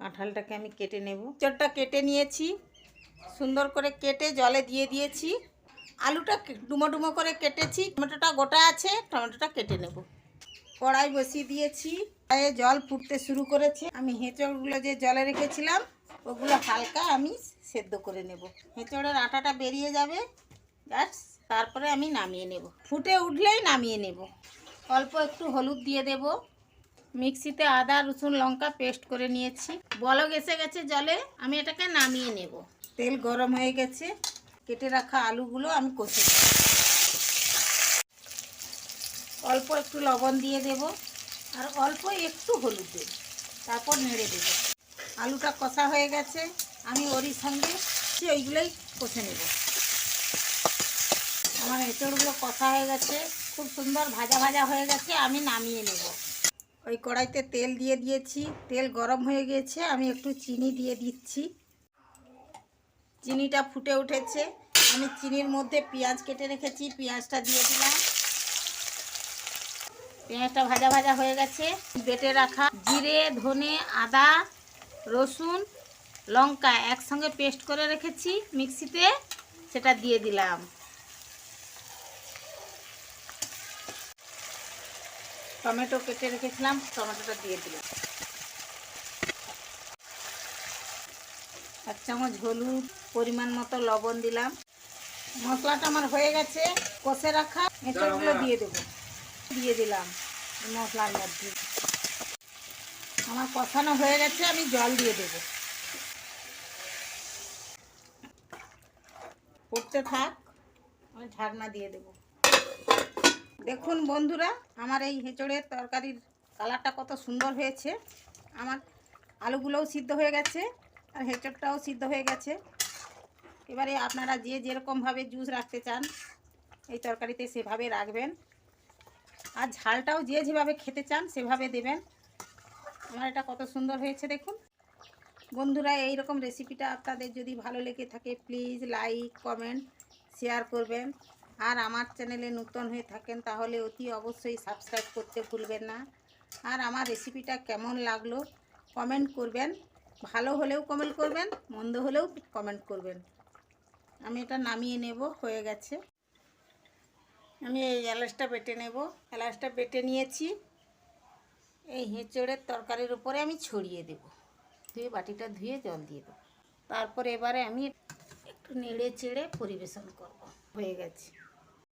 কাঁঠালটাকে আমি কেটে নেব। চটটা কেটে নিয়েছি। সুন্দর করে কেটে জলে দিয়ে দিয়েছি। আলুটা ডুমো ডুমো করে কেটেছি। টমেটোটা গোটা আছে, টমেটোটা কেটে নেব। কড়াই বসিয়ে দিয়েছি। কড়াইয়ে জল ফুটতে শুরু করেছে। আমি হেঁচড়গুলো যে জলে রেখেছিলাম, ওগুলো হালকা আমি সেদ্ধ করে নেব। হেঁচড়ের আটাটা বেরিয়ে যাবে। ব্যাস, তারপরে আমি নামিয়ে নেব। ফুটে উঠলেই নামিয়ে নেব। অল্প একটু হলুদ দিয়ে দেব। মিক্সিতে আদা, রসুন, লঙ্কা পেস্ট করে নিয়েছি। বলক এসে গেছে জলে, আমি এটাকে নামিয়ে নেব। তেল গরম হয়ে গেছে। কেটে রাখা আলুগুলো আমি কষে। অল্প একটু লবণ দিয়ে দেব আর অল্প একটু হলুদ দেব। তারপর নেড়ে দেব। আলুটা কষা হয়ে গেছে। আমি ওরই সঙ্গে সে ওইগুলোই কষে নেব। আমার এঁচড়গুলো কষা হয়ে গেছে। খুব সুন্দর ভাজা ভাজা হয়ে গেছে। আমি নামিয়ে নেব। ওই কড়াইতে তেল দিয়ে দিয়েছি। তেল গরম হয়ে গিয়েছে আমি একটু চিনি দিয়ে দিচ্ছি। চিনিটা ফুটে উঠেছে। আমি চিনির মধ্যে পেঁয়াজ কেটে রেখেছি, পেঁয়াজটা দিয়ে দিলাম। পেঁয়াজটা ভাজা ভাজা হয়ে গেছে। বেটে রাখা জিরে, ধনে, আদা, রসুন, লঙ্কা একসঙ্গে পেস্ট করে রেখেছি মিক্সিতে। সেটা দিয়ে দিলাম। টমেটো কেটে রেখেছিলাম টমেটোটা দিয়ে দিলাম। এক চামচ হলুদ পরিমাণ মতো লবণ দিলাম। মশলাটা আমার হয়ে গেছে কষে রাখা। এঁচড়গুলো দিয়ে দেবো। দিয়ে দিলাম মশলার মধ্যে। আমার কষানো হয়ে গেছে আমি জল দিয়ে দেবো। ফুটতে থাক আমি ঢাকনা দিয়ে দেবো। দেখুন বন্ধুরা, আমার এই হেঁচড়ের তরকারির কালারটা কত সুন্দর হয়েছে। আমার আলুগুলোও সিদ্ধ হয়ে গেছে আর হেঁচড়টাও সিদ্ধ হয়ে গেছে। এবারে আপনারা যে যেরকমভাবে জুস রাখতে চান, এই তরকারিতে সেভাবে রাখবেন। আর ঝালটাও যে যেভাবে খেতে চান, সেভাবে দেবেন। আমার এটা কত সুন্দর হয়েছে দেখুন। বন্ধুরা এই রকম রেসিপিটা আপনাদের যদি ভালো লেগে থাকে প্লিজ লাইক কমেন্ট শেয়ার করবেন। আর আমার চ্যানেলে নতুন হয়ে থাকেন তাহলে অতি অবশ্যই সাবস্ক্রাইব করতে ভুলবেন না। আর আমার রেসিপিটা কেমন লাগল কমেন্ট করবেন। ভালো হলেও কমেন্ট করবেন, মন্দ হলেও কমেন্ট করবেন। আমি এটা নামিয়ে নেব, হয়ে গেছে। আমি এই এলাচটা বেটে নেব। এলাচটা বেটে নিয়েছি। এই হেঁচড়ের তরকারির উপরে আমি ছড়িয়ে দেব। ধুয়ে বাটিটা ধুয়ে জল দিয়ে দেবো। তারপর এবারে আমি একটু নেড়ে চেড়ে পরিবেশন করব। হয়ে গেছে।